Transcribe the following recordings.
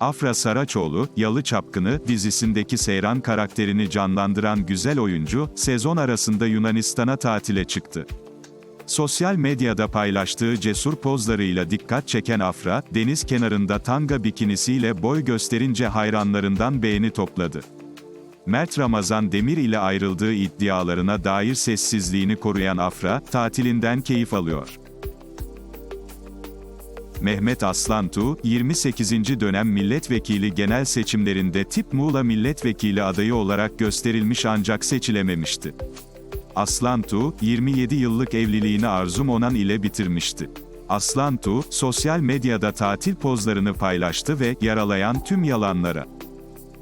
Afra Saraçoğlu, Yalı Çapkını dizisindeki Seyran karakterini canlandıran güzel oyuncu, sezon arasında Yunanistan'a tatile çıktı. Sosyal medyada paylaştığı cesur pozlarıyla dikkat çeken Afra, deniz kenarında tanga bikinisiyle boy gösterince hayranlarından beğeni topladı. Mert Ramazan Demir ile ayrıldığı iddialarına dair sessizliğini koruyan Afra, tatilinden keyif alıyor. Mehmet Aslantu, 28. dönem milletvekili genel seçimlerinde Tip Muğla milletvekili adayı olarak gösterilmiş ancak seçilememişti. Aslantu, 27 yıllık evliliğini Arzum Onan ile bitirmişti. Aslantu, sosyal medyada tatil pozlarını paylaştı ve yaralayan tüm yalanlara.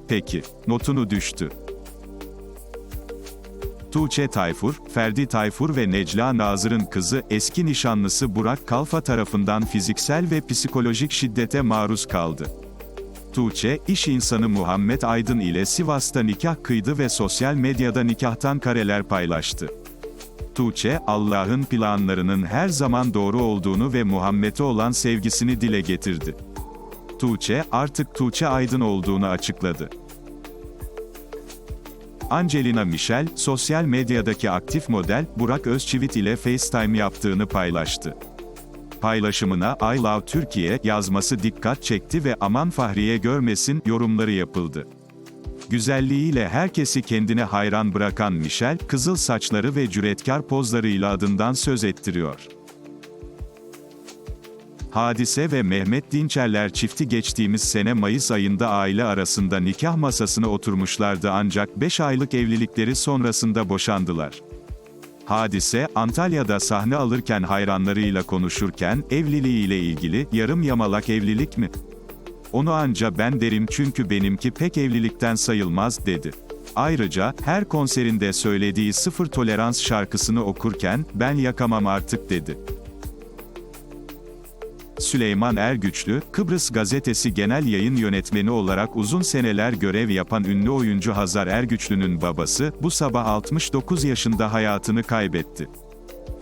Peki, notunu düştü. Tuğçe Tayfur, Ferdi Tayfur ve Necla Nazır'ın kızı, eski nişanlısı Burak Kalfa tarafından fiziksel ve psikolojik şiddete maruz kaldı. Tuğçe, iş insanı Muhammed Aydın ile Sivas'ta nikah kıydı ve sosyal medyada nikahtan kareler paylaştı. Tuğçe, Allah'ın planlarının her zaman doğru olduğunu ve Muhammed'e olan sevgisini dile getirdi. Tuğçe, artık Tuğçe Aydın olduğunu açıkladı. Angelina Michel, sosyal medyadaki aktif model, Burak Özçivit ile FaceTime yaptığını paylaştı. Paylaşımına I love Türkiye yazması dikkat çekti ve aman Fahriye görmesin yorumları yapıldı. Güzelliğiyle herkesi kendine hayran bırakan Michel, kızıl saçları ve cüretkar pozlarıyla adından söz ettiriyor. Hadise ve Mehmet Dinçerler çifti geçtiğimiz sene Mayıs ayında aile arasında nikah masasına oturmuşlardı ancak 5 aylık evlilikleri sonrasında boşandılar. Hadise, Antalya'da sahne alırken hayranlarıyla konuşurken, evliliğiyle ilgili, yarım yamalak evlilik mi? Onu anca ben derim çünkü benimki pek evlilikten sayılmaz, dedi. Ayrıca, her konserinde söylediği sıfır tolerans şarkısını okurken, ben yakamam artık dedi. Süleyman Ergüçlü, Kıbrıs Gazetesi Genel Yayın Yönetmeni olarak uzun seneler görev yapan ünlü oyuncu Hazar Ergüçlü'nün babası, bu sabah 69 yaşında hayatını kaybetti.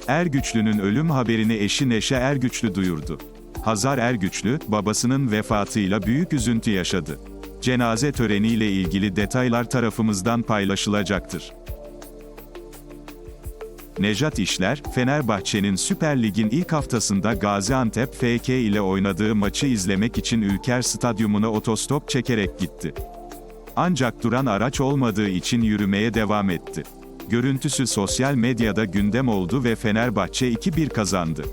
Ergüçlü'nün ölüm haberini eşi Neşe Ergüçlü duyurdu. Hazar Ergüçlü, babasının vefatıyla büyük üzüntü yaşadı. Cenaze töreniyle ilgili detaylar tarafımızdan paylaşılacaktır. Nejat İşler, Fenerbahçe'nin Süper Lig'in ilk haftasında Gaziantep FK ile oynadığı maçı izlemek için Ülker Stadyumuna otostop çekerek gitti. Ancak duran araç olmadığı için yürümeye devam etti. Görüntüsü sosyal medyada gündem oldu ve Fenerbahçe 2-1 kazandı.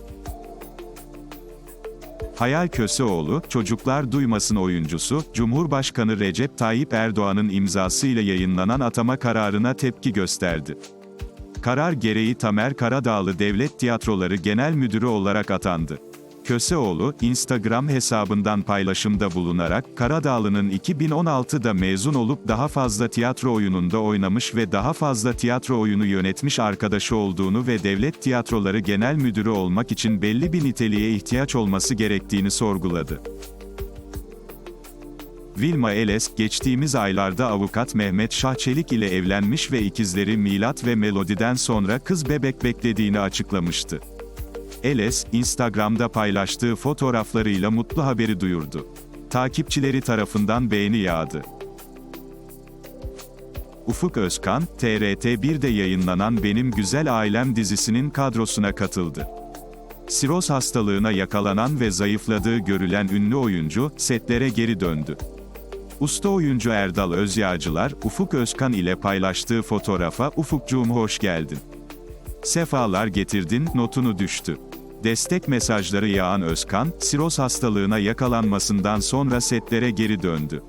Hayal Köseoğlu, Çocuklar Duymasın oyuncusu, Cumhurbaşkanı Recep Tayyip Erdoğan'ın imzasıyla yayınlanan atama kararına tepki gösterdi. Karar gereği Tamer Karadağlı Devlet Tiyatroları Genel Müdürü olarak atandı. Köseoğlu, Instagram hesabından paylaşımda bulunarak, Karadağlı'nın 2016'da mezun olup daha fazla tiyatro oyununda oynamış ve daha fazla tiyatro oyunu yönetmiş arkadaşı olduğunu ve Devlet Tiyatroları Genel Müdürü olmak için belli bir niteliğe ihtiyaç olması gerektiğini sorguladı. Vilma Eles, geçtiğimiz aylarda avukat Mehmet Şahçelik ile evlenmiş ve ikizleri Milat ve Melodi'den sonra kız bebek beklediğini açıklamıştı. Eles, Instagram'da paylaştığı fotoğraflarıyla mutlu haberi duyurdu. Takipçileri tarafından beğeni yağdı. Ufuk Özkan, TRT1'de yayınlanan Benim Güzel Ailem dizisinin kadrosuna katıldı. Siroz hastalığına yakalanan ve zayıfladığı görülen ünlü oyuncu, setlere geri döndü. Usta oyuncu Erdal Özyağcılar, Ufuk Özkan ile paylaştığı fotoğrafa Ufukcuğum hoş geldin. Sefalar getirdin, notunu düştü. Destek mesajları yağan Özkan, siroz hastalığına yakalanmasından sonra setlere geri döndü.